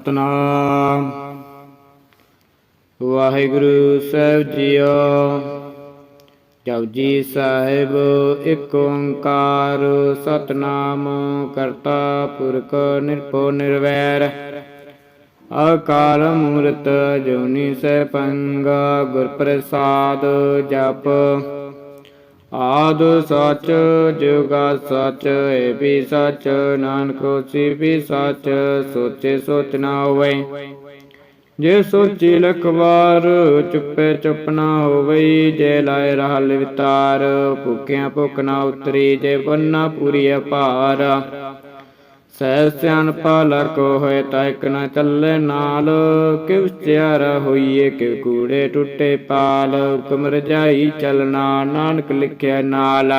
ਸਤਨਾਮ। ਵਾਹਿਗੁਰੂ ਸਾਹਿਬ ਜੀਓ ਜਪਜੀ ਸਾਹਿਬ ਇੱਕ ਓੰਕਾਰ, ਸਤਨਾਮ ਕਰਤਾ ਪੁਰਖ ਨਿਰਭਉ ਨਿਰਵੈਰ। ਅਕਾਲ ਮੂਰਤ, ਜੋਨੀ ਸੈਭੰਗ ਗੁਰ ਪ੍ਰਸਾਦ ਜਪ। ਆਦ ਸੱਚ, ਜੁਗਾ ਸਚ ਏ ਵੀ ਸੱਚ, ਨਾਨਕ ਹੋਸੀ ਵੀ ਸਚ, ਸੋਚੇ ਸੋਚ ਨਾ ਹੋਵੇ। ਜੇ ਸੋਚੀ ਲਖ ਵਾਰ ਚੁੱਪੇ ਚੁੱਪ ਨਾ ਹੋਵੇ, ਜੇ ਲਾਏ ਰਹਿ ਵਿਤਾਰ, ਭੁੱਖਿਆ ਭੁੱਖ ਨਾ ਉਤਰੀ, ਜੇ ਬੰਨਾ ਪੂਰੀ ਅਪਾਰ। ਸਹਿ ਸਿਆਣਪਾ ਲਰ ਕੋ ਹੋਏ ਤਾਂ ਇੱਕ ਨਾ ਚੱਲੇ ਨਾਲ। ਕਿਵ ਸਿਆਰਾ ਹੋਈਏ ਕਿ ਕੂੜੇ ਟੁੱਟੇ ਪਾਲ। ਹੁਕਮ ਰਜਾਈ ਚਲਣਾ, ਨਾਨਕ ਲਿਖਿਆ ਨਾਲ।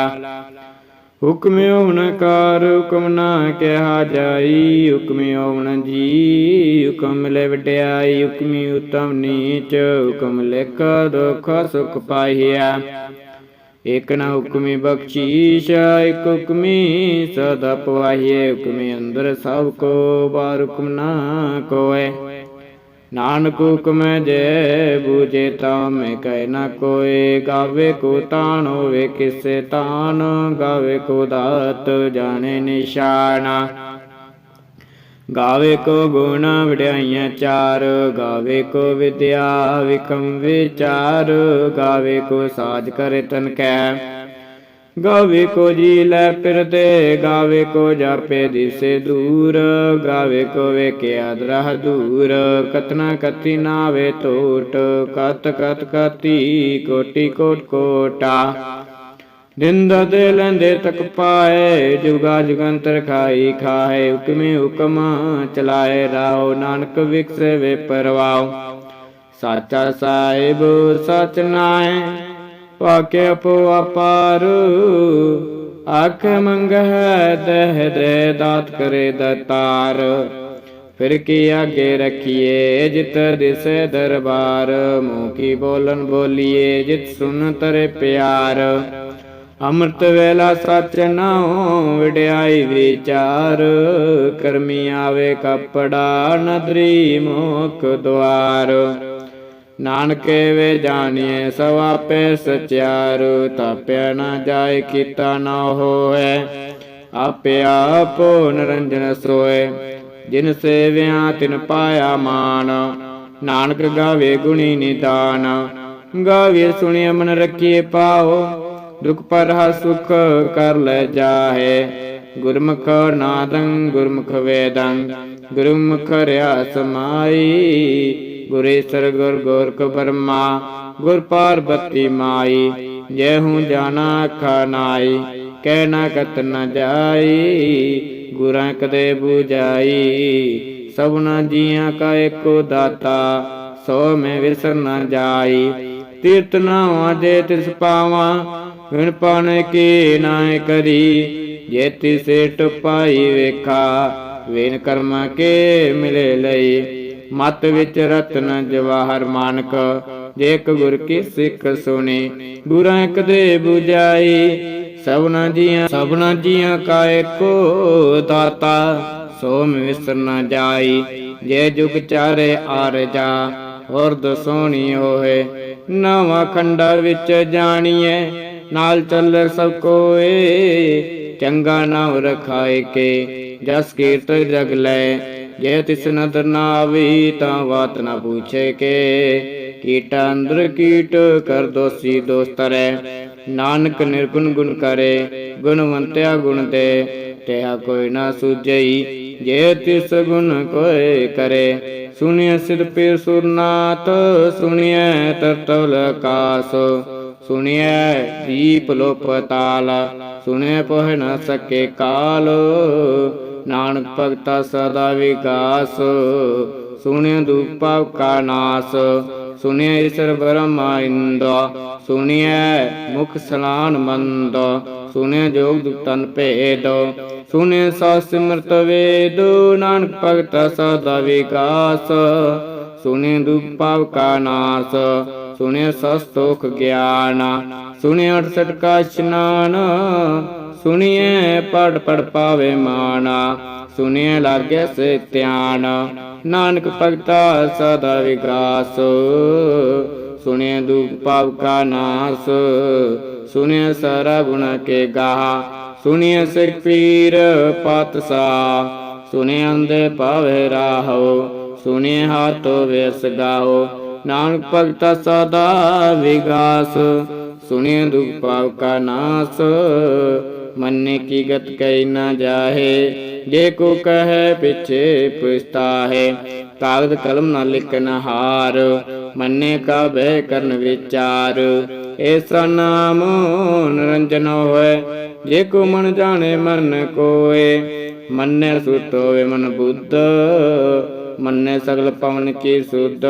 ਹੁਕਮ ਹੋਵਨ ਕਾਰ, ਹੁਕਮ ਨਾ ਕਿਹਾ ਜਾਈ। ਹੁਕਮ ਹੋਵਨ ਜੀ, ਹੁਕਮ ਲੈ ਵਡਿਆਈ। ਹੁਕਮੀ ਉਤਮ ਨੀਚ, ਹੁਕਮ ਲਿਖ ਦੁਖ ਸੁਖ ਪਾਈਆ ਇਕ ਨਾ ਹੁਕਮੀ ਬਖਸ਼ੀਸ਼, ਇਕ ਹੁਕਮੀ ਸਦਾ ਪਵਾਹੀਏ ਹੁਕਮੀ ਅੰਦਰ ਸਭ ਕੋ ਬਾਰ ਹੁਕਮ ਨਾ ਕੋਏ ਨਾਨਕ ਹੁਕਮ ਜੇ ਬੂਝੇ ਤਾਂ ਮੈਂ ਕਹਿ ਨਾ ਕੋਏ ਗਾਵੇ ਕੋ ਤਾਣ ਹੋਵੇ, ਕਿਸੇ ਤਾਣ ਗਾਵੇ ਕੋ ਦਾਤ ਜਾਣੇ ਨਿਸ਼ਾਨਾ। ਗਾਵੇ ਕੋ ਗੁਣ ਵਡਿਆਈਆਂ ਚਾਰ, ਗਾਵੇ ਕੋ ਵਿਦਿਆ ਵਿਕਮ ਵਿਚਾਰ, ਗਾਵੇ ਕੋ ਸਾਜ ਕਰੇ ਤਨ ਕੈ। ਗਾਵੇ ਕੋ ਜੀ ਲੈ ਫਿਰਦੇ, ਗਾਵੇ ਕੋ ਜਾਪੇ ਦਿਸੇ ਦੂਰ, ਗਾਵੇ ਕੋ ਵੇਖਿਆ ਦਰਹ ਦੂਰ, ਕਤਨਾ ਕਤੀ ਨਾਵੇ ਟੋਟ ਕਤ ਕਤ ਕਤੀ ਕੋਟੀ ਕੋਟ ਕੋਟਾ। ਨਿੰਦ ਦੇ ਲੈਂਦੇ ਤਕ ਪਾਏ, ਜੁਗਾ ਜੁਗੰਤਰ ਖਾਈ ਖਾਏ, ਹੁਕਮੇ ਹੁਕਮ ਚਲਾਏ ਰਾਓ, ਨਾਨਕ ਵਿਕਸੇ ਵੇ ਪਰਵਾਓ। ਸਾਚਾ ਸਾਹਿਬ, ਸਚ ਨਾਏ ਵਾਕਿਆ ਪੋ ਅਪਾਰ। ਆਖ ਮੰਗ ਹੈ ਦਹਿ ਦੇ ਦਾਤ ਕਰੇ ਦਤਾਰ। ਫਿਰ ਕੀ ਆਗੇ ਰਖੀਏ, ਜਿਤ ਦਿਸੇ ਦਰਬਾਰ। ਮੂੰਹ ਕੀ ਬੋਲਨ ਬੋਲੀਏ, ਜਿਤ ਸੁਨ ਤਰੇ ਪਿਆਰ। ਅੰਮ੍ਰਿਤ ਵੇਲਾ ਸਚ ਨਾਉ ਵਿੜਾਈ ਵਿਚਾਰ, ਕਰਮੀ ਆਵੇ ਕਪੜਾ ਨਦਰੀ ਮੋਖ ਦਵਾਰ ਨਾਨਕੇ ਵੇ ਜਾਣੀਏ ਸਭ ਆਪੇ ਸਚਿਆਰ, ਤਾਪਿਆ ਨਾ ਜਾਏ ਕੀਤਾ ਨਾ ਹੋਏ ਆਪੇ ਆਪੋ ਨਰੰਜਨ ਸੋਏ, ਜਿਨ ਸੇਵਿਆ ਤਿਨ ਪਾਇਆ ਮਾਨ। ਨਾਨਕ ਗਾਵੇ ਗੁਣੀ ਨਿਦਾਨ, ਗਾਵੇ ਸੁਣਿਆ ਮਨ ਰੱਖੀਏ ਪਾਓ ਦੁਖ ਪਰ ਹਾ ਸੁਖ ਕਰ ਲੈ ਜਾਹੇ। ਗੁਰਮੁਖ ਨਾਦੰ, ਗੁਰਮੁਖ ਵੇਦੰ, ਗੁਰਮੁਖ ਰਿਆ ਸਮਾਈ। ਗੁਰੇਸ਼ਰ ਗੁਰ ਗੋਰਖ ਬਰਮਾ, ਗੁਰ ਪਾਰਬਤੀ ਮਾਈ। ਜੈ ਹੂੰ ਜਾਣਾ ਖਾਨਾਈ ਕਹਿ ਨਾ ਕਤ ਨ ਜਾਈ। ਗੁਰਾਂ ਕਦੇ 부ਜਾਈ ਸਭਨਾ ਜੀਆਂ ਕਾ ਏਕੋ ਦਾਤਾ, ਸੋ ਮੈਂ ਵਿਸਰ ਨ ਜਾਈ। ਤੀਰਤ ਨਾਵਾਂ ਜੇ ਤਿਸ ਪਾਵਾਂ ਵਿਣ ਪਾਣ ਕੀ ਨਾਇ ਕਰੀ, ਜੇ ਤਿਸੇ ਟਪਾਈ ਵੇਖਾ, ਵੇਨ ਕਰਮਾ ਕੇ ਮਿਲੇ ਲਈ। ਮਤ ਵਿੱਚ ਰਤਨ ਜਵਾਹਰ ਮਾਨਕ, ਜੇ ਇੱਕ ਗੁਰ ਕੀ ਸਿੱਖ ਸੁਣੀ ਗੁਰਾਂ ਕਦੇ 부ਜਾਈ ਸਭਨਾ ਜੀਆਂ ਸਭਨਾ ਜੀਆਂ ਕਾ ਏਕੋ ਦਾਤਾ ਸੋ ਵਿਸਰ ਨ ਜਾਈ, ਜੇ ਜੁਗ ਚਾਰੇ ਆਰ ਜਾ। ਹੋਰ ਦਸੋਣੀ ਹੋਏ, ਨਵਾਂ ਖੰਡਾ ਵਿੱਚ ਜਾਣੀਏ ਨਾਲ ਚੱਲ ਸਭ ਕੋਏ, ਚੰਗਾ ਨਾਮ ਰਖਾਏ ਕੇ, ਜਸ ਕੀਰਤ ਜਗ ਲੈ, ਜੇ ਤਿਸ ਨਦਰ ਨਾ ਆਵੀ ਤਾਂ ਬਾਤ ਨਾ ਪੁੱਛੇ ਕੇ, ਕੀਟ ਅੰਦਰ ਕੀਟ ਕਰ ਦੋਸੀ ਦੋਸਤ ਨਾਨਕ ਨਿਰਗੁਣ ਗੁਣ ਕਰੇ, ਗੁਣਵੰਤਿਆ ਗੁਣ ਤੇ ਤੇਹਾ ਕੋਈ ਨਾ ਸੁਝਈ, ਜੇ ਤਿਸ ਗੁਣ ਕੋਏ ਕਰੇ ਸੁਣਿਆ ਸਿਰ ਪੀਰ ਸੁਰਨਾਥ ਸੁਣਿਆ ਤਰਤਲ ਆਕਾਸ। ਸੁਣਿਆ ਦੀਪ ਲੋਪ ਤਾਲ ਸੁਣਿਆ ਪਹੁ ਨ ਸਕੇ ਕਾਲ। ਨਾਨਕ ਭਗਤਾ ਸਦਾ ਵਿਕਾਸ ਸੁਣਿਆ ਦੁਪਾਵ ਕਾ ਨਾਸ ਸੁਣਿਆ ਈਸ਼ਰ ਬ੍ਰਹਮਾ ਇੰਦ ਸੁਣਿਆ ਮੁਖ ਸਲਾਨ ਮੰਦ ਸੁਣਿਆ ਜੋਗ ਦੁਤਨ ਭੇਦ, ਸੁਣਿਐ ਸਾ ਸਿਮਰਤ ਵੇਦ, ਨਾਨਕ ਭਗਤਾ ਸਦਾ ਵਿਕਾਸ ਸੁਣਿਆ ਦੁਪਾਵ ਕਾ ਨਾਸ। ਸੁਣਿਆ ਸਸਤੋਖ ਗਿਆਨ। ਸੁਣਿਆ 68 ਕਾ ਇਸ਼ਨਾਨ ਸੁਣਿਐ ਪੜ ਪੜ ਪਾਵੇ ਮਾਨਾ। ਸੁਣਿਐ ਲਾਗੇ ਸੇ ਧਿਆਨ, ਨਾਨਕ ਭਗਤਾ ਸਦਾ ਵਿਗਾਸ ਸੁਣੇ ਦੁਖ ਪਾਪ ਕਾ ਨਾਸ ਸੁਣੇ ਸਾਰਾ ਗੁਣ ਕੇ ਗਾਹ। ਸੁਣਿਆ ਸਿਰ ਪੀਰ ਪਾਤਸਾ ਸੁਣੇ ਅੰਦੇ ਪਾਵੇ ਰਾਹੋ। ਸੁਣੇ ਹਾਥੋ ਵੇਸ ਗਾਓ ਨਾਨਕ ਭਗਤਾ ਸਦਾ ਵਿਗਾਸ ਸੁਣੇ ਦੁਖ ਪਾਪ ਕਾ ਨਾਸ। ਮੰਨੇ ਕੀ ਗਤ ਕੈ ਨਾ ਜਾਹੇ, ਜੇ ਕੋ ਕਹੈ ਪਿਛੇ ਪੁਸਤਾਹੇ ਕਾਗਦ ਕਲਮ ਨਾ ਲਿਖਨ ਹਾਰ, ਮੰਨੇ ਕਾ ਬਹਿ ਕਰਨ ਵਿਚਾਰ। ਏਸਾ ਨਾਮ ਨਿਰੰਜਨ ਹੋਏ, ਜੇ ਕੋ ਮਨ ਜਾਣੇ ਮਨ ਕੋਏ। ਮੰਨੇ ਸੁਤ ਹੋਵੇ ਮਨ ਬੁੱਧ, ਮੰਨੇ ਸਗਲ ਪਵਨ ਕੀ ਸੁਧ।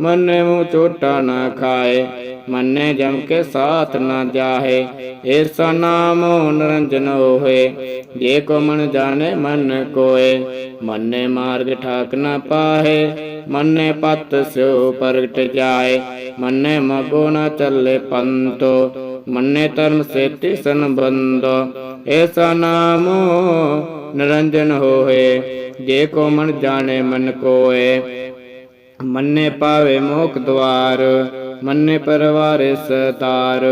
ਮੰਨੇ ਮੂੰ ਚੋਟਾ ਨਾ ਖਾਏ, ਮੰਨੇ ਜਮ ਕੇ ਸਾਥ ਨਾ ਜਾਹੇ। ਐਸਾ ਨਾਮ ਨਿਰੰਜਨ ਹੋਏ, ਜੇ ਕੋ ਮਨ ਜਾਣੇ ਮਨ ਕੋਏ। ਮੰਨੇ ਮਾਰਗ ਠਾਕ ਨਾ ਪਾਹੇ, ਮੰਨੇ ਪਤ ਸਿਓ ਪ੍ਰਗਟ ਜਾਏ। ਮੰਨੇ ਮਗੋ ਨਾ ਚੱਲੇ ਪੰਤੋ, ਮੰਨੇ ਧਰਮ ਸੇ ਤਿਸਨ ਬੰਦੋ ਐਸਾ ਨਾਮ ਨਿਰੰਜਨ ਹੋਏ, ਜੇ ਕੋ ਮਨ ਜਾਣੇ ਮਨ ਕੋਏ। ਮੰਨੇ ਪਾਵੇ ਮੋਖ ਦਵਾਰ, ਮੰਨੇ ਪਰਵਾਰੇ ਸਤਾਰ,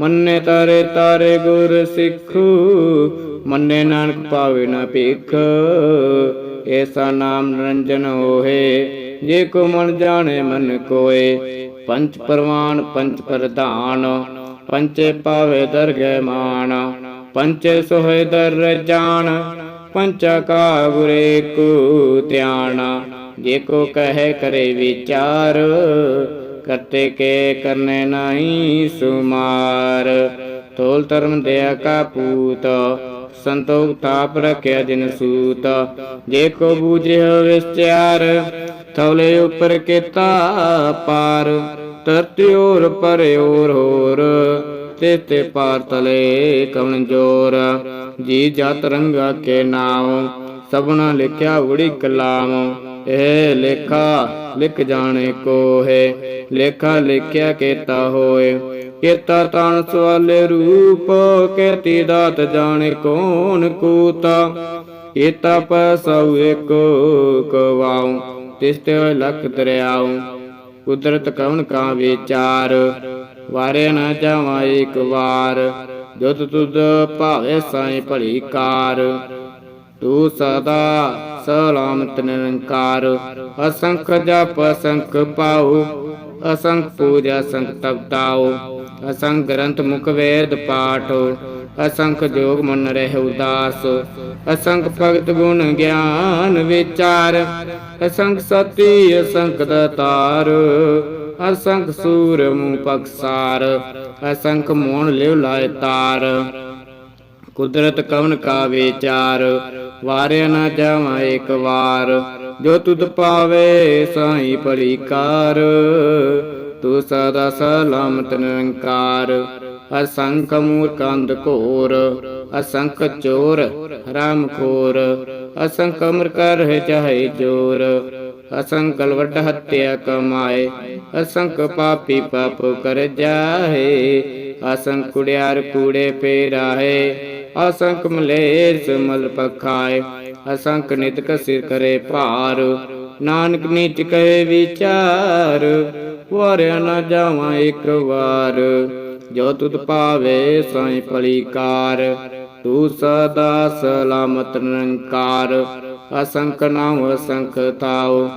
ਮੰਨੇ ਤਾਰੇ ਤਾਰੇ ਗੁਰ ਸਿੱਖੂ, ਮੰਨੇ ਨਾਨਕ ਪਾਵੇ ਨਾ ਭਿਖ ਐਸਾ ਨਾਮ ਨਿਰੰਜਨ ਹੋਏ, ਜੇ ਕੋ ਮਨ ਜਾਣੇ ਮਨ ਕੋਏ ਪੰਚ ਪਰਵਾਨ ਪੰਚ ਪ੍ਰਧਾਨ ਪੰਚੇ ਪਾਵੇ ਦਰਗਹਿ ਮਾਨ ਪੰਚੇ ਸੋਹਿ ਦਰ ਜਾਣ ਪੰਚਾ ਕਾ ਗੁਰੇ ਕੋ ਧਿਆਨ ਜੇ ਕੋ ਕਹੇ ਕਰੇ ਵਿਚਾਰ ਕਰਤੇ ਕੇ ਕਰਨੇ ਨਹੀਂ ਸੁਮਾਰ। ਤੋਲ ਧਰਮ ਦਇਆ ਕਾ ਪੂਤ, ਸੰਤੋਖ ਤਾਪ ਰਖਿਆ ਜਿਨ ਸੂਤ। ਜੇ ਕੋ ਬੂਝੇ ਵਿਚਾਰ ਥੌਲੇ ਉਪਰ ਕੀਤਾ ਪਾਰ। ਤਰਤੀ ਔਰ ਪਰੇ ਹੋਰ, ਤੇ ਤੇ ਪਾਰ ਤਲੇ ਕਵਣ ਜੋਰ। ਜੀ ਜਤ ਰੰਗਾ ਕੇ ਨਾਮ ਸਭਨਾ ਲਿਖਿਆ ਉੜੀ ਕਲਾਮ ਇਹ ਲੇਖਾ, ਲਿਖ ਜਾਣੇ ਕੋ ਹੈ ਲੇਖਾ ਲਿਖਿਆ ਕੀਤਾ ਹੋਏ। ਕੀਤਾ ਤਨ ਸਵਾਲੇ ਰੂਪ ਕੀਤੀ ਦਾਤ ਜਾਣੇ ਕੌਣ ਕੂਤਾ। ਕੀਤਾ ਪਸਉ ਏਕੋ ਕਵਾਉ ਤਿਸ ਲਖ ਦਰਿਆਉ। ਕੁਦਰਤ ਕਵਨ ਕਾ ਵਿਚਾਰ, ਵਾਰੇ ਨਾ ਜਾਵਾਂ ਇੱਕ ਵਾਰ। ਜੁਤ ਤੁਧ ਭਾਵੇ ਸਾਈ ਭਲੀ ਕਾਰ। ਤੂੰ ਸਦਾ ਸਲਾਮਤ ਨਿਰੰਕਾਰ, ਅਸੰਖ ਜਪ ਅਸੰਖ ਪਾਉ ਅਸੰਖ ਪੂਜਾ ਅਸੰਖ ਤਪਤਾਉ ਅਸੰਖ ਗ੍ਰੰਥ ਮੁਖ ਵੇਦ ਪਾਠ, ਅਸੰਖ ਜੋਗ ਮਨ ਰਹਿ ਉਦਾਸ, ਅਸੰਖ ਭਗਤ ਗੁਣ ਗਿਆਨ ਵਿਚਾਰ, ਅਸੰਖ ਸਤੀ, ਅਸੰਖ ਦਤਾਰ, ਅਸੰਖ ਸੂਰ ਮੂ ਪਕਸਾਰ ਅਸੰਖ ਮੋਹਣ ਲਿਵ ਲਾਇ ਤਾਰ। ਕੁਦਰਤ ਕਵਨ ਕਾ ਵਿਚਾਰ ਵਾਰਿਆ ਨਾ ਜਾਵਾਂ ਇੱਕ ਵਾਰ। ਜੋ ਤੁਧ ਪਾਵੇ ਸਾਈ ਭਲੀ ਕਾਰ ਤੂੰ ਸਦਾ ਸਲਾਮਤ ਨਿਰੰਕਾਰ। ਅਸੰਖ ਮੂਰਖੰਦ ਘੋਰ। ਅਸੰਖ ਚੋਰ ਹਰਾਮ ਖੋਰ। ਅਸੰਖ ਅਮਰ ਕਰ ਹੈ ਚਾਹੇ ਜੋਰ। ਅਸੰਖ ਲਵਟ ਹੱਤਿਆ ਕਮਾਏ। ਅਸੰਖ ਪਾਪੀ ਪਾਪ ਕਰ ਜਾਹੇ। ਅਸੰਖ ਕੁੜਿਆਰ ਕੂੜੇ ਪੇਰਾਹੇ ਅਸੰਖ ਮਲੇਰ ਸਮਲ ਪਖਾਏ, ਅਸੰਖ ਨਿਤ ਸਿਰ ਕਰੇ ਭਾਰ। ਨਾਨਕ ਨੀਚ ਕਹੇ ਵਿਚਾਰ, ਵਾਰਿਆ ਨਾ ਜਾਵਾਂ ਇੱਕ ਵਾਰ। ਜੋ ਤੁਧ ਪਾਵੇ ਸਾਈ ਭਲੀ ਤੂੰ ਸਦਾ ਸਲਾਮਤ ਨਿਰੰਕਾਰ। ਅਸੰਖ ਨਾਮ ਅਸੰਖ ਤਾਉ,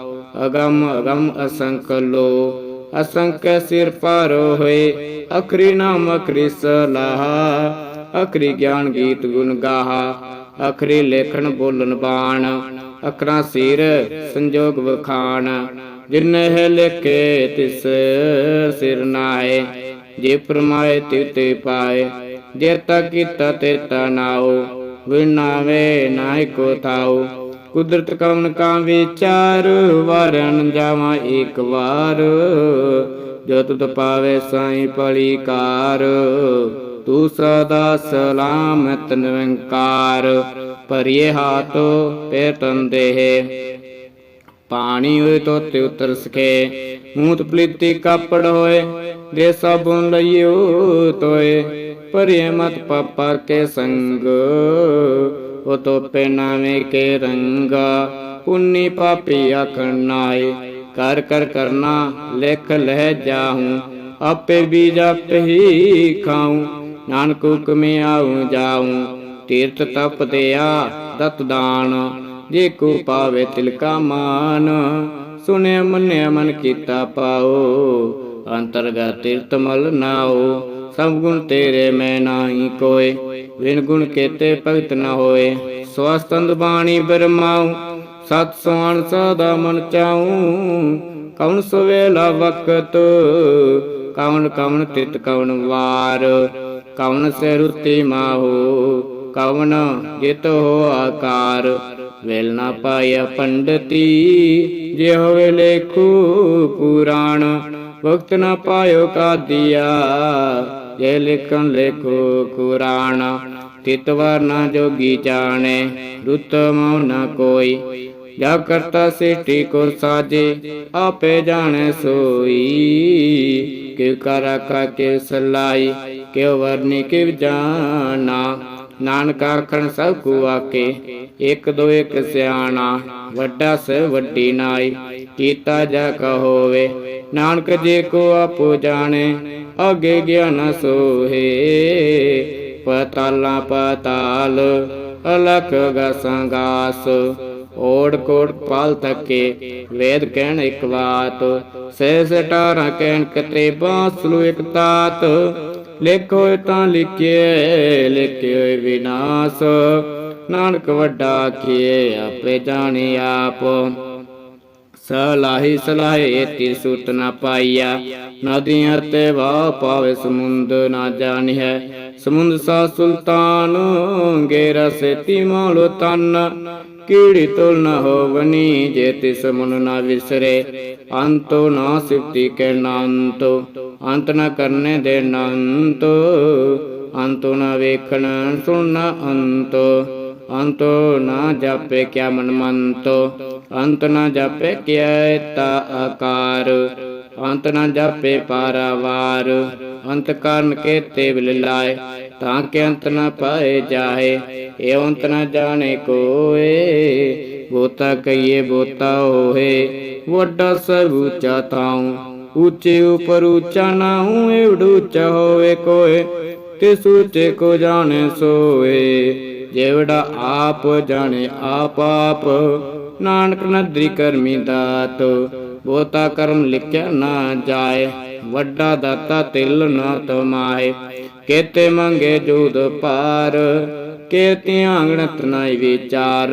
ਅਗਮ ਅਗਮ ਅਸੰਖ ਲੋ। ਅਸੰਖ ਸਿਰ ਪਰ ਹੋਏ, ਅਖਰੀ ਨਾਮ ਅਖਰੀ ਸਲਾਹ। ਅਖਰੀ ਗਿਆਨ ਗੀਤ ਗੁਣ ਗਾਹਾ, ਅਖਰੀ ਲੇਖਣ ਬੋਲਣ ਬਾਣ ਅਖਰਾਂ ਸਿਰ ਸੰਜੋਗ ਵਖਾਣ, ਜਿਨਹਿ ਲਿਖੇ ਤਿਸ ਸਿਰ ਨਾਏ, ਜੇ ਫਰਮਾਏ ਤਿਵ ਤੇ ਪਾਏ, ਜੇ ਤਾ ਕੀਤਾ ਤੇ ਤਾ ਨਾਉ ਵਿਨਾਵੇ ਨਾਇ ਕੋ ਥਾਉ, ਕੁਦਰਤ ਕਵਨ ਕਾ ਵਿਚਾਰ ਵਾਰਨ ਜਾਵਾਂ ਇੱਕ ਵਾਰ, ਜੋ ਤੁਧ ਪਾਵੇ ਸਾਈ ਭਲੀ ਕਾਰ ਤੂੰ ਸਦਾ ਸਲਾਮਤ ਨਿਰੰਕਾਰ ਪਰਿਏ ਹਾਤੋ ਪੇ ਤੰਦੇ ਪਾਣੀ ਹੋਏ ਤੋਤੇ ਉਤਰ ਸਕੇ ਮੂਤ ਪਲੀਤੀ ਕਾਪੜ ਹੋਏ ਦੇ ਸਾਬੁਨ ਲਈਓ ਤੋਏ ਪਰਿਏ ਮਤ ਪਾਪਾ ਕੇ ਸੰਗ, ਉਹ ਤੋਪੇ ਨਾਵੇਂ ਕੇ ਰੰਗਾ। ਪੁੰਨੀ ਪਾਪੀ ਆਖਣ ਨਾਏ, ਕਰ ਕਰ ਕਰਨਾ, ਲਿਖ ਲਹਿ ਜਾਹੂੰ ਆਪੇ ਬੀਜ ਆਪੇ ਹੀ ਖਾਉ। ਨਾਨਕ ਹੁਕਮੇ ਆਉ ਜਾਉ, ਤੀਰਥ ਤਪ ਦਿਆ ਦਤ ਦਾਨ, ਜੇ ਕੋ ਪਾਵੇ ਤਿਲ ਮਾਨ ਸੁਨੇ ਮੰਨਿਆ ਮਨ ਕੀਤਾ ਪਾਓ, ਅੰਤਰਗਤ ਤੀਰਥ ਮਲ ਨਾਓ, ਸਭ ਗੁਣ ਤੇਰੇ ਮੈਂ ਨਾਹੀ ਕੋਏ ਵਿਨ ਗੁਣ ਕੇਤੇ ਭਗਤ ਨ ਹੋਏ, ਸਵਸਤੰਦ ਬਾਣੀ ਬਰਮਾਉ, ਸਤ ਸੋਹਣ ਸਦਾ ਮਨ ਚਾਉ ਕੌਣ ਸਵੇਲਾ ਵਕਤ ਕਉਨ ਕਉਨ ਤਿਤ ਕਉਨ ਵਾਰ ਕਉਨ ਸੇ ਰੁਤੀ ਮਾਹੋ ਕਉਨ ਜਿਤ ਹੋ ਆਕਾਰ। ਵੇਲ ਨਾ ਪਾਇਆ ਪੰਡਤੀ ਜੇ ਹੋਵੇ ਲੇਖੂ ਪੁਰਾਣ। ਵਕਤ ਨਾ ਪਾਇਓ ਕਾਦੀਆ, ਜੇ ਲਿਖਣ ਲੇਖੋ ਕੁਰਾਨ। ਤਿਤ ਵਰਨਾ ਜੋਗੀ ਜਾਣੇ, ਰੁਤ ਮਉ ਨ ਕੋਈ। ਜਾ ਕਰਤਾ ਸਿਟੀ ਕੋ ਸਾਜੇ, ਆਪੇ ਜਾਣੇ ਸੋਈ। ਕਿ ਕਰ ਆਖਾ ਕੇ ਸਲਾਈ ਕਿ ਵਰਨੀ ਕਿ ਜਾਣਾ? ਨਾਨਕ ਆਖਣ, ਸਭ ਕੋ ਆਕੇ ਇੱਕ ਦੋ ਇੱਕ ਸਿਆਣਾ, ਵੱਡਾ ਸ ਵੱਡੀ ਨਾਈ, ਕੀਤਾ ਜਾ ਕਹੋਵੇ, ਨਾਨਕ ਜੇ ਕੋ ਆਪੋ ਜਾਣੇ, ਅਗੇ ਗਿਆਨ ਸੋਹੇ। ਪਤਾਲਾ ਪਤਾਲ, ਅਲਖ ਗਸੰਗਾਸ ਓੜ ਕੋੜ ਪਾਲ ਤੱਕੇ ਵੇਦ ਕਹਿਣ ਇੱਕ ਬਾਤ, ਸਹਿ ਸਟਾਰਾਂ ਕਹਿਣ ਕਤੇ ਬਾਸਲੂ ਇੱਕ ਤਾਤ ਲਿਖੋ ਤਾਂ ਲਿਖਿਏ ਲਿਖਿਓ ਵਿਨਾਸ਼। ਨਾਨਕ ਵੱਡਾ ਕੀਏ ਆਪੇ ਜਾਣੇ ਆਪ। ਸਲਾਹੀ ਸਲਾਹੇ ਤੀ ਸੁਤ ਨਾ ਪਾਈਆ। ਨਦੀਆਂ ਤੇ ਵਾ ਪਾਵੇ ਸਮੁੰਦ ਨਾ ਜਾਣਿਆ ਸਮੁੰਦ ਸਾ ਸੁਲਤਾਨ, ਗੇਰਾ ਸੇਤੀ ਮੋਲ ਤਨ। ਕੀੜੀ ਤੁਲ ਨ ਹੋਵਨੀ ਜੇ ਤਿਸ ਮਨ ਨਾ ਵਿਸਰੇ। ਅੰਤੋ ਨਾ ਸਿਫਤੀ ਕੇ ਨਾੰਤੋ ਅੰਤ ਨ ਕਰਨੇ ਦੇ ਨਾੰਤੋ ਅੰਤੋ ਨ ਵੇਖਣ, ਸੁਣਨਾ ਅੰਤੋ। ਅੰਤੋ ਨਾ ਜਾਪੇ ਕਿਆ ਮਨ ਮੰਤੋ। ਅੰਤ ਨਾ ਜਾਪੇ ਕਿਆ ਤਾ ਆਕਾਰ। ਅੰਤ ਨਾ ਜਾਪੇ ਪਾਰਾਵਾਰ। ਅੰਤ ਕਰਨ ਕੇ ਤੇ ਬਿਲ ਲਾਏ। ਤਾਂ ਕਿ ਅੰਤ ਨਾ ਪਾਏ ਜਾਏ? ਇਹ ਅੰਤ ਨਾ ਜਾਣੇ ਕੋਏ। ਬੋਤਾ ਕਈਏ ਬੋਤਾ ਹੋਏ। ਵੱਡਾ ਸਭ ਉੱਚਾ ਤਾਉ ਉੱਚੇ ਉਪਰ ਉੱਚਾ ਨਾ ਹੋਏ ਉੱਚਾ ਹੋਵੇ ਕੋਏ। ਤੇ ਸੂਚੇ ਕੋ ਜਾਣੇ ਸੋਏ। ਜੇਵੜਾ ਆਪ ਜਾਣੇ ਆਪ ਆਪ। ਨਾਨਕ ਨਦਰੀ ਕਰਮੀ ਦਾਤ। ਬੋਤਾ ਕਰਮ ਲਿਖਿਆ ਨਾ ਜਾਏ। ਵੱਡਾ ਦਾਤਾ ਤਿਲ ਨਾ ਤਮਾਏ ਕੇਤੇ ਮੰਗੇ ਜੂਦ ਪਾਰ, ਕੇਤੇ ਆਂਗਣਤ ਨਾਈ ਵਿਚਾਰ,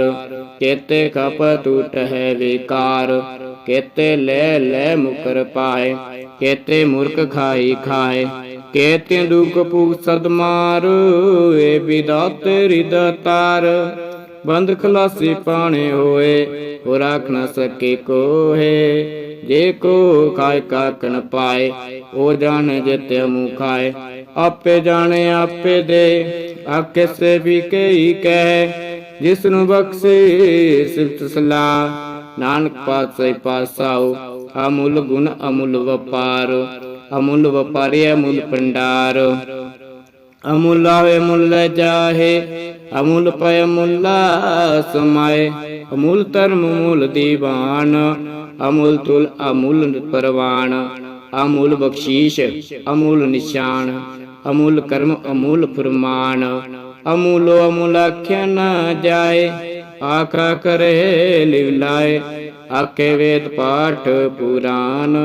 ਕੇਤੇ ਖਪ ਟੂਟ ਹੈ ਵਿਕਾਰ, ਕੇਤੇ ਲੈ ਲੈ ਮੁਕਰ ਪਾਏ, ਕੇਤੇ ਮੁਰਖ ਖਾਈ ਖਾਏ, ਕੇਤੇ ਦੁਖ ਭੂਖ ਸਦ ਮਾਰ, ਏ ਵਿਦਾਤ ਰਿਦਾ ਤਾਰ, ਬੰਦ ਖਲਾਸੀ ਪਾਣੇ ਹੋਏ ਹੋ ਰਾਖ ਨ ਸਕੇ ਕੋਏ ਜੇ ਕੋ ਖਾਇ ਕਾਕਨ ਪਾਏ, ਉਹ ਜਾਣੇ ਜਿਤੇ ਮੂੰ ਆਪੇ ਜਾਣੇ, ਆਪੇ ਦੇ ਆਕੇ ਸੇ ਵੀ ਕਈ ਕਹਿ ਜਿਸ ਨੂੰ ਬਖਸ਼ੇ ਸਿਫਤ ਸਲਾਹ। ਨਾਨਕ ਪਾਤਸ਼ਾਹ ਪਾਸਾਓ ਅਮੁੱਲ ਗੁਣ ਅਮੁੱਲ ਵਪਾਰ, ਅਮੁੱਲ ਵਪਾਰੀ ਅਮੁੱਲ ਪੰਡਾਰ ਅਮੁੱਲ ਆਵੇ ਮੁੱਲ ਜਾਹੇ, ਅਮੁੱਲ ਪੈ ਮੁੱਲਾ ਸਮਾਏ। ਅਮੁੱਲ ਧਰਮ ਮੂਲ ਦੀਵਾਨ ਅਮੁੱਲ ਤੁਲ ਅਮੁੱਲ ਪਰਵਾਨ ਅਮੁੱਲ ਬਖਸ਼ੀਸ਼, ਅਮੁੱਲ ਨਿਸ਼ਾਨ, ਅਮੁੱਲ ਕਰਮ ਅਮੁੱਲ ਫਰਮਾਨ। ਅਮੁੱਲ ਅਮੁੱਲ ਆਖਿਆ ਨਾ ਜਾਏ, ਆਖਾ ਕਰੇ ਲਿਵ ਲਾਏ। ਆਕੇ ਵੇਦ ਪਾਠ ਪੁਰਾਨ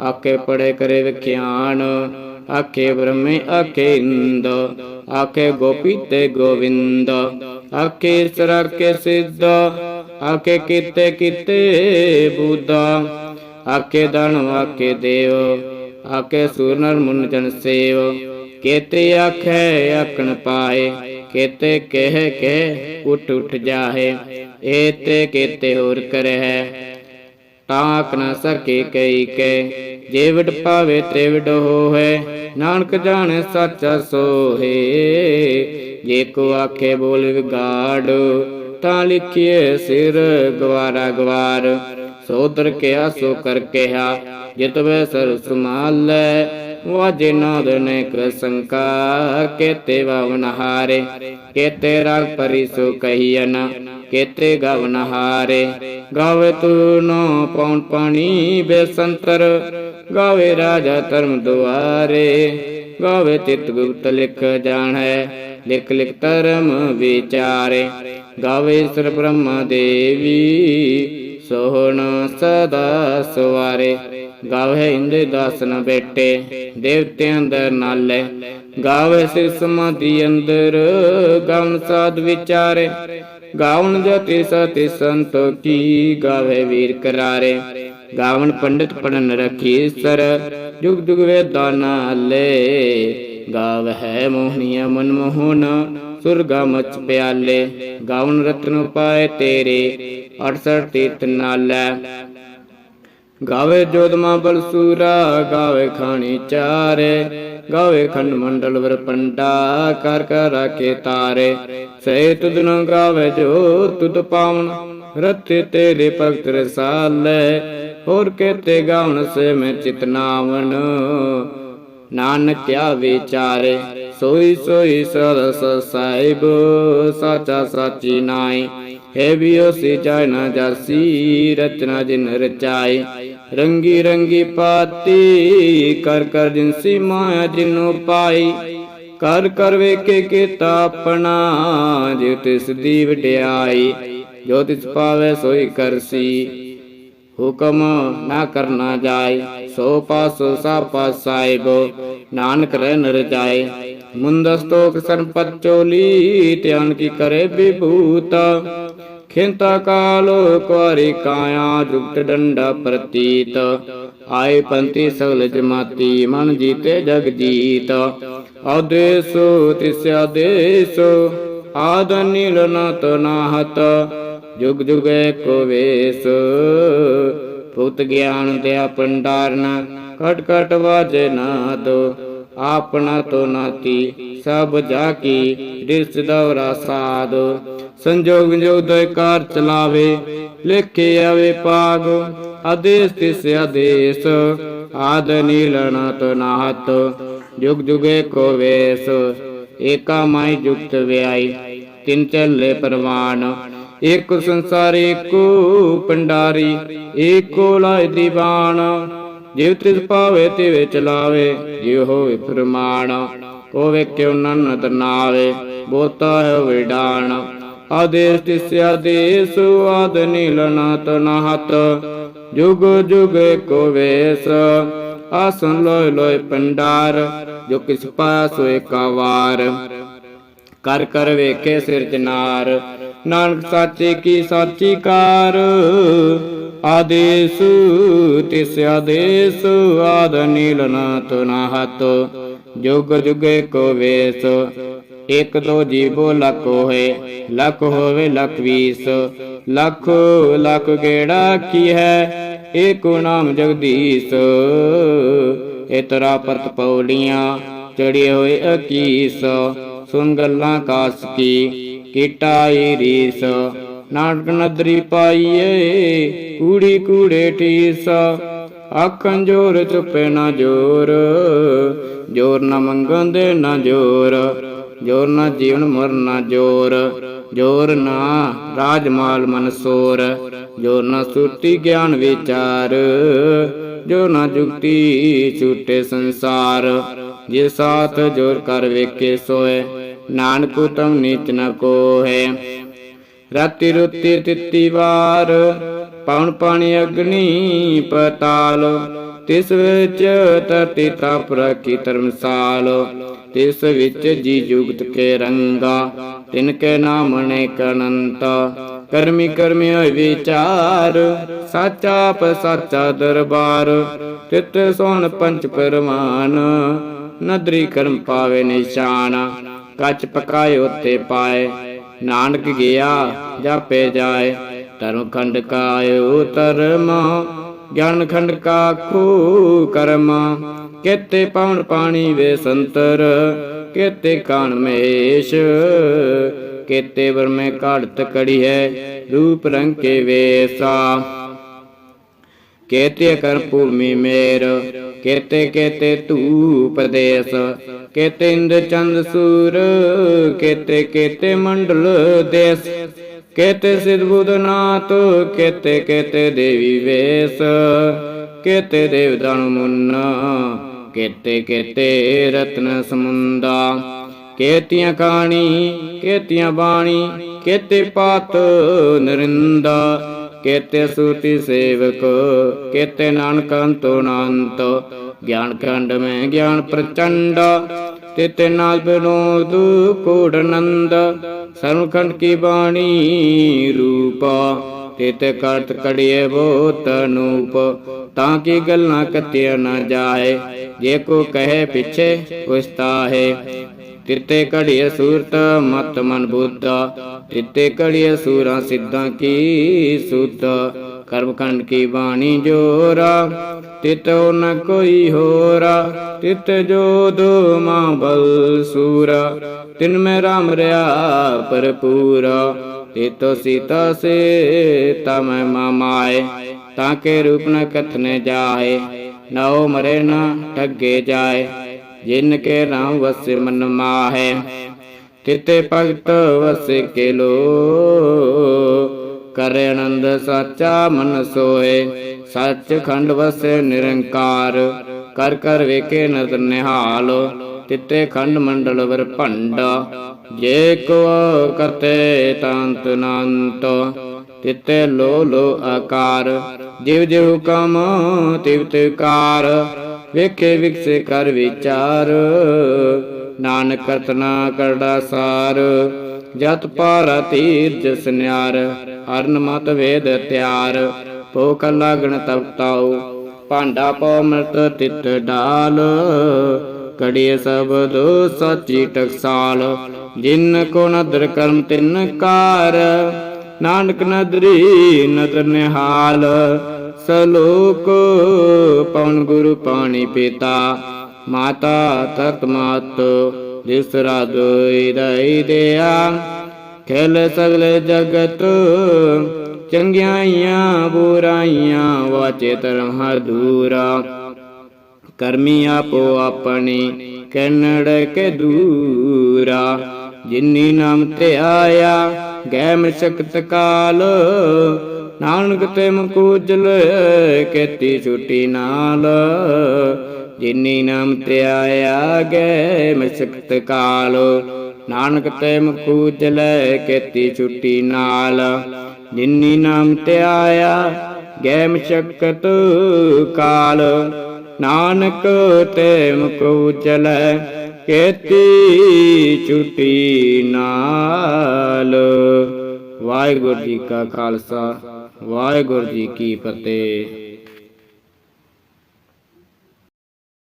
ਆਕੇ ਪੜੇ ਕਰੇ ਵਿਖਿਆਨ। ਆਕੇ ਬ੍ਰਹਮੇ ਆਕੇ ਇੰਦ ਆਕੇ ਗੋਪੀ ਤੇ ਗੋਵਿੰਦ। ਆਕੇ ਈਸ਼ਰ ਆਕੇ ਸਿੱਧ ਆਕੇ ਕੀਤੇ ਕੀਤੇ ਬੁੱਧਾ ਆਕੇ ਦਨ ਆਕੇ ਦੇਵ ਆਕੇ ਸੂਰਨਰ ਮੁਨ ਜਨ ਸੇਵ। ਕੇਤੇ ਆਖੇ ਆਖਣ ਪਾਏ, ਕੇਤੇ ਕਹਿ ਕੇ ਉਠ ਉਠ ਜਾਹੇ, ਏਤੇ ਕੇਤੇ ਹੋਰ ਕਰਹਿ। ਤਾਕ ਨ ਸਕੇ ਕਈ ਕੈ, ਜੇ ਵਿਡ ਪਾਵੇ ਤੇ ਵਿਡ ਹੋਏ ਨਾਨਕ ਜਾਣੇ ਸੱਚਾ ਸੋਹੇ। ਜੇ ਕੋ ਆਖੇ ਬੋਲ ਵਿਗਾੜ ਤਾਂ ਲਿਖੀਏ ਸਿਰ ਗਵਾਰਾ ਗਵਾਰ। ਸੋਦਰ ਕਿਆ ਸੋ ਕਰ ਕਿਹਾ, ਜਿਤ ਵੇ ਸਰ ਸੁਮਾਲੈ ਵਾਜੇ ਨਾਦ ਨੇ ਕ੍ਰਸੰਕਾ ਕੇਤੇ ਵਵਨ ਹਾਰੇ। ਕੇਤੇ ਰਾਗ ਪਰਿ ਸੋ ਕਹੀਨ ਕੇਤੇ ਗਵਨ ਹਾਰੇ। ਗਾਵੇ ਤੂ ਨੋ ਪੌਣ ਪਾਣੀ ਬੇਸੰਤਰ ਗਾਵੇ ਰਾਜਾ ਧਰਮ ਦੁਆਰੇ। ਗਾਵੇ ਤਿਤ ਗੁਪਤ ਲਿਖ ਜਾਣੈ ਲਿਖ ਲਿਖ ਧਰਮ ਵਿਚਾਰੇ, ਗਾਵੇ ਸਰ ਬ੍ਰਹਮਾ ਦੇਵੀ, ਸੋਹਣ ਸਦਾ ਸਵਾਰੇ। ਗਾਵੇ ਇੰਦੇ ਦਾਸਨ ਬੇਟੇ ਦੇਵਤਿਆਂ ਅੰਦਰ ਨਾਲੇ। ਗਾਵੇ ਸਿਰ ਸਮਾਧੀ ਅੰਦਰ ਗਾਵਨ ਸਾਧ ਵਿਚਾਰੇ। ਗਾਵਨ ਜਤੀ ਸਤੀ ਸੰਤੋਖੀ ਗਾਵੇ ਵੀਰ ਕਰਾਰੇ। ਗਾਵਨ ਪੰਡਿਤ ਪੜਨ ਰਖੀ ਸਰ, ਜੁਗ ਜੁਗ ਵੇਦਾਂ ਨਾਲੇ। ਗਾਵ ਹੈ ਮੋਹਨੀਆ ਮਨ ਮੋਹਨ, ਸੁਰਗਾ ਮਚ ਪਿਆਲੇ, ਗਾਵਨ ਰਤਨ ਪਾਏ ਤੇਰੇ 68 ਤੀਰਥ ਨਾਲੇ। ਗਾਵੇ ਜੋਦਮਾ ਬਲਸੂਰਾ ਗਾਵੇ ਖਾਣੀ ਚਾਰੇ, ਗਾਵੇ ਖੰਡ ਮੰਡਲ ਵਰ ਪੰਡਾ, ਕਰ ਕਰ ਰਾਖੇ ਤਾਰੇ। ਸੇ ਤੁਧ ਨ ਗਾਵੇ ਜੋ ਤੁਧ ਪਾਵਨ ਰਤੇ ਤੇਰੇ ਭਗਤ ਰਸਾਲੇ। ਹੋਰ ਕੇਤੇ ਗਾਵਨ ਸੇ ਮੈਂ ਚਿਤਨਾਵਨ ਨਾਨਕਿਆ ਵਿਚਾਰੇ, ਸੋਈ ਸੋਈ ਸਰਸ ਸਾਹਿਬ, ਸਾਚਾ ਸਾਚੀ ਨਾਈ। ਹੈ ਬਿਓ ਸੀ ਜਾਇ ਜਾਸੀ ਰਚਨਾ ਜਿਨ ਰਚਾਈ। ਰੰਗੀ ਰੰਗੀ ਪਾਤੀ, ਕਰ ਕਰ ਜਿਨਸੀ ਮਾਇਆ ਜਿਨੋ ਪਾਈ ਕਰ ਕਰ ਵੇਖੇ ਕੀਤਾ ਆਪਣਾ ਜਿ ਤਿਸ ਦੀ ਵਡਿਆਈ ਜੋ ਤਿਸ ਪਾਵੇ ਸੋਈ ਕਰਸੀ। ਹੁਕਮ ਨਾ ਕਰਨਾ ਜਾਏ, ਸੋ ਪਾਸੋ ਸਾ ਪਾਸ ਸਾਹਿਬ, ਨਾਨਕ ਰਹਿ ਨਰ ਜਾਏ। ਮੁੰਦਸਤੋਕ ਸੰਪਤ ਚੋਲੀ, ਧਿਆਨ ਕੀ ਕਰੇ ਵਿਭੂਤ। ਖਿੰਤਾ ਕਾਲੋ ਕੁਾਰੀ ਕਾਇਆ, ਜੁਗਤ ਡੰਡਾ ਪ੍ਰਤੀਤ। ਆਏ ਪੰਤੀ ਸਗਲ ਜਮਾਤੀ, ਮਨ ਜੀਤੇ ਜਗ ਜੀਤ ਆਦੇਸੋ ਤਿਸ ਆਦੇਸੋ ਆਦ ਨਤ ਨਾਹਤ। ਜੁਗ ਜੁਗੇ ਕੋ ਵੇਸ। ਭੂਤ ਗਿਆਨ ਤੇ ਪੰਡਾਰਨਾ ਕਟ ਕਟ ਵਾਜੇ ਨਾਦ। ਆਪਣਾ ਤੋ ਨਾਤੀ, ਸਭ ਜਾ ਕੀ ਰਿਸ ਦਵਰਾ ਸਾਧ ਸੰਜੋਗ ਵਿਜੋਗ ਦੋਇ ਕਾਰ ਚਲਾਵੇ, ਲੇਖੇ ਆਵੇ ਪਾਗ। ਆਦੇਸ ਤਿਸ ਆਦੇਸ, ਆਦ ਨੀਲਨ ਤੋ ਨਾਹਤ ਜੁਗ ਜੁਗੇ ਕੋ ਵੇਸ, ਏਕਾ ਮਾਈ ਜੁਗਤ ਵਿਆਈ, ਤਿੰਨ ਚੱਲੇ ਪਰਵਾਨ। ਏਕ ਸੰਸਾਰ ਏਕੋ ਪੰਡਾਰੀ ਏਕੋ ਲਾਇ ਦੀਵਾਨ ਜਿਵ ਤਿਸ ਪਾਵੇ ਤੇ ਵਿੱਚ ਲਾਵੇ, ਜਿਉ ਹੋਵੇ ਫਰਮਾਨ। ਹੋਵੇ ਕਿਉ ਨਨਦ ਨਾਵੇ ਬੋਤਾ ਹੈ ਵਿਡਾਨ ਆਦੇਸ ਤਿਸ ਆਦੇਸ, ਆਦ ਨੀਲਨ ਤਨਹਤ ਜੁਗ ਜੁਗ ਕੋ ਵੇਸ, ਆਸਨ ਲੋਇ ਲੋਇ ਪੰਡਾਰ, ਜੋ ਕਿਸ ਪਾਸ ਹੋਏ ਕਾਵਾਰ ਕਰ ਕਰ ਵੇਖੇ ਸਿਰਜਨਾਰ ਨਾਨਕ ਸਾਚੇ ਕੀ ਸਾਚੀ ਕਾਰ। ਆਦੇਸ, ਤਿਸ ਆਦੇਸ, ਆਦ ਨੀਲਨ ਤੁਨਾਹਤ ਜੁਗ ਜੁਗੇ ਕੋ ਵੇਸ, ਇਕ ਦੋ ਜੀਵੋ ਲੱਖ ਹੋਏ। ਲੱਖ ਹੋਵੇ ਲੱਖ ਵੀਸ, ਲੱਖ ਲੱਖ ਗੇੜਾ ਕੀ ਹੈ? ਏਕੋ ਨਾਮ ਜਗਦੀਸ਼, ਇਤਰਾ ਪਰਤ ਪੌੜੀਆਂ ਚੜੇ ਹੋਏ ਅਕੀਸ। ਸੁਨ ਗੱਲਾਂ ਕਾਸ ਕੀ ਕੀਟਾਈ ਰੀਸ। ਨਾਨਕ ਨਦਰੀ ਪਾਈਏ, ਕੂੜੀ ਕੂੜੇ ਠੀਸ ਆਖਣ ਜੋਰ ਚੁੱਪੇ ਨਾ ਜੋਰ ਜੋਰ ਨਾ ਮੰਗਣ ਦੇ ਨਾ ਜੋਰ ਜੋਰ ਨਾ ਜੀਵਨ ਮਰਨ ਜੋਰ ਜੋਰ ਨਾ ਰਾਜਮਾਲ ਮਨਸੋਰ ਜੋਰ ਨਾ ਸੁਰਤੀ ਗਿਆਨ ਵਿਚਾਰ ਜੋ ਨਾ ਜੁਗਤੀ ਛੂਟੇ ਸੰਸਾਰ, ਜੇ ਸਾਥ ਜੋਰ ਕਰ ਵੇਖੇ ਸੋਏ। ਨਾਨਕ ਤਮ ਨੀਚ ਨ ਕੋਹੇ। ਰਾਤੀ ਰੁਤੀ ਤਿੱਤੀ ਵਾਰ ਪਵਨ ਪਾਣੀ ਅਗਨੀ ਪਤਾਲ। ਤਿਸ ਵਿੱਚ ਧਰਤੀ ਤਪ ਰਖੀ ਧਰਮਸਾਲ। ਤਿਸ ਵਿੱਚ ਜੀ ਜੁਗਤ ਕੇ ਰੰਗਾ, ਤਿਨ ਕੇ ਨਾਮ ਨੇ ਕਨੰਤ ਕਰਮੀ ਕਰਮੀ ਹੋਇ ਵਿਚਾਰ, ਸਾਚਾ ਪ ਸਾਚਾ ਦਰਬਾਰ। ਤਿਤ ਸੋਹਣ ਪੰਚ ਪਰਮਾਨ, ਨਦਰੀ ਕਰਮ ਪਾਵੇ ਨਿਸ਼ਾਨ। ਕੱਚ ਪਕਾਏ ਉਤੇ ਪਾਏ। ਨਾਨਕ ਗਿਆ ਜਾਪੇ ਜਾਏ, ਧਰਮ ਖੰਡ ਕਾਇਓ ਧਰਮ ਗਿਆਨ ਖੰਡ ਕਾ ਖੂ ਕਰਮ ਕੇਤੇ ਪਵਨ ਪਾਣੀ ਵੇ ਸੰਤਰ, ਕੇਤੇ ਕਾਨ ਮਹੇਸ਼, ਕੇਤੇ ਵਰਮੇ ਘੜਤ ਕੜੀ ਹੈ, ਰੂਪ ਰੰਗ ਕੇ ਵੇਸਾ। ਕੇਤੇ ਕਰ ਭੂਮੀ ਮੇਰ ਕੇਤੇ ਕੇਤੇ ਧੂਪ ਦੇਸ ਕੇਤੇ ਇੰਦ ਚੰਦ ਸੂਰ, ਕੇਤੇ ਕੇਤੇ ਮੰਡਲ ਦੇਸ ਕੇਤੇ ਸਿਧ ਬੁਧਨਾਥ ਕੇਤੇ ਕੇਤੇ ਦੇਵੀ ਵੇਸ, ਕੇਤੇ ਦੇਵਦਾਨ ਮੁੰਨਾ, ਕੇਤੇ ਕੇਤੇ ਰਤਨ ਸਮੁੰਦਾ, ਕੇਤੀਆਂ ਕਹਾਣੀ ਕੇਤੀਆਂ ਬਾਣੀ, ਕੇਤੇ ਪਾਤ ਨਰਿੰਦਾ ਕੇਤੇ ਸੂਤੀ ਸੇਵਕ, ਕੇਤੇ ਨਾਨਕ ਅੰਤੋ ਨਾਨਤ। ਗਿਆਨ ਖੰਡ ਮੈਂ ਗਿਆਨ ਪ੍ਰਚੰਡ ਤੇਤੇ ਨਾਲ ਬਿਨੋਦ ਕੋੜਨੰਦ ਸਰਵਖੰਡ ਕੀ ਬਾਣੀ ਰੂਪਾ ਤੇਤੇ ਕਰਤ ਕੜੀਏ ਬੋਤ ਅਨੂਪ। ਤਾਂ ਕੀ ਗੱਲਾਂ ਕੱਤਿਆ ਨਾ ਜਾਏ, ਜੇ ਕੋ ਕਹੇ ਪਿਛੇ ਉਸਤਾ ਹੈ। ਤਿੱਤੇ ਘੜੀਏ ਸੂਰਤ ਮਤ ਮਨ ਬੁੱਧਾ ਤਿੱਤੇ ਕੜੀਏ ਸੂਰਾ ਸਿੱਧਾਂ ਕੀ ਸੁਧ? ਕਰਮਖੰਡ ਕੀ ਬਾਣੀ ਜੋਰਾ? ਤਿਤੋ ਨ ਕੋਈ ਹੋਰਾ? ਤਿਤ ਜੋਦ ਮਾਂ ਬਲ ਸੂਰਾ? ਤਿਨ ਮੈਂ ਰਾਮ ਰਿਆ ਭਰਪੂਰਾ। ਤਿਤੋ ਸੀਤਾ ਸੇ ਤਮ ਮਾਮਾਏ ਤਾਂ ਕੇ ਰੂਪ ਨ ਕਥਨੇ ਜਾਏ। ਨਉ ਮਰੇ ਨ ਠੱਗੇ ਜਾਏ। ਜਿਨ ਕੇ ਰਾਮ ਵਸੇ ਮਨ ਮਾਹੇ। ਤਿਤੇ ਭਗਤ ਵਸੇ ਕੇ ਲੋ ਕਰੇ ਆਨੰਦ ਸਾਚਾ ਮਨ ਸੋਏ। ਸੱਚ ਖੰਡ ਵਸੇ ਨਿਰੰਕਾਰ, ਕਰ ਕਰ ਵੇਖੇ ਨਦਰ ਨਿਹਾਲ। ਤਿਤੇ ਖੰਡ ਮੰਡਲ ਵਰ ਭੰਡ, ਜੇ ਕੋ ਕਤੇ ਤੰਤ ਨੰਤ। ਤਿਤੇ ਲੋ ਲੋ ਆਕਾਰ, ਜਿਵ ਜਿਵ ਕਮ ਤਿਵ ਤਿਕਾਰ ਵੇਖੇ ਵਿਕਸੇ ਕਰ ਵਿਚਾਰ ਨਾਨਕ ਕਰਤਨਾ ਕਰੜਾ ਸਾਰ। ਜਤ ਪਾਰਾ ਤੀਰ ਜਸ ਨਿਆਰ ਹਰਨ ਮਤ ਵੇਦ ਤਿਆਰ। ਭੋਖ ਲਾਗਣ ਤਪ ਭਾਂਡਾ ਪਉ ਮਰਤ ਤਿਤ ਡਾਲ। ਕੜੀਏ ਸਬਦ ਸਚੀ ਟਕਸਾਲ, ਜਿਨ ਕੋ ਨਦਰ ਕਰਮ ਤਿਨ ਕਾਰ। ਨਾਨਕ ਨਦਰੀ ਨਦਰ ਨਿਹਾਲ, ਸਲੋਕ ਪਵਨ ਗੁਰੂ ਪਾਣੀ ਪੀਤਾ। ਮਾਤਾ ਤਤ ਮਾਤ ਦਿਸਰਾ ਦੋਇ ਦਈ ਦਿਆ, ਖੇਲ ਸਗਲੇ ਜਗਤ, ਚੰਗਿਆਈਆਂ ਬੁਰਾਈਆਂ ਵਾਚੇ ਧਰਮ ਹਰ ਦੂਰਾ। ਕਰਮੀ ਆਪੋ ਆਪਣੀ ਕਨੜ ਕੇ ਦੂਰਾ। ਜਿਨੀ ਨਾਮ ਤੇ ਆਇਆ ਗੈ ਮਸਕਤ ਕਾਲ, ਨਾਨਕ ਤੇ ਮੁਕੂਜਲ ਕੇਤੀ ਛੁੱਟੀ ਨਾਲ। ਜਿਨੀ ਨਾਮ ਤੇ ਆਇਆ ਗੈ ਮਸਕਤ ਕਾਲ। ਨਾਨਕ ਤੇ ਮੁਕੂਜਲ ਕੇਤੀ ਛੁੱਟੀ ਨਾਲ। ਜਿਨੀ ਨਾਮ ਤੇ ਆਇਆ ਗੈ ਮਸਕਤ ਕਾਲ। ਨਾਨਕ ਤੇ ਮੁਕੂ ਚਲੈ ਕੇਤੀ ਛੁੱਟੀ ਨਾਲ। ਵਾਹਿਗੁਰੂ ਜੀ ਕਾ ਖਾਲਸਾ, ਵਾਹਿਗੁਰੂ ਜੀ ਕੀ ਫਤਿਹ।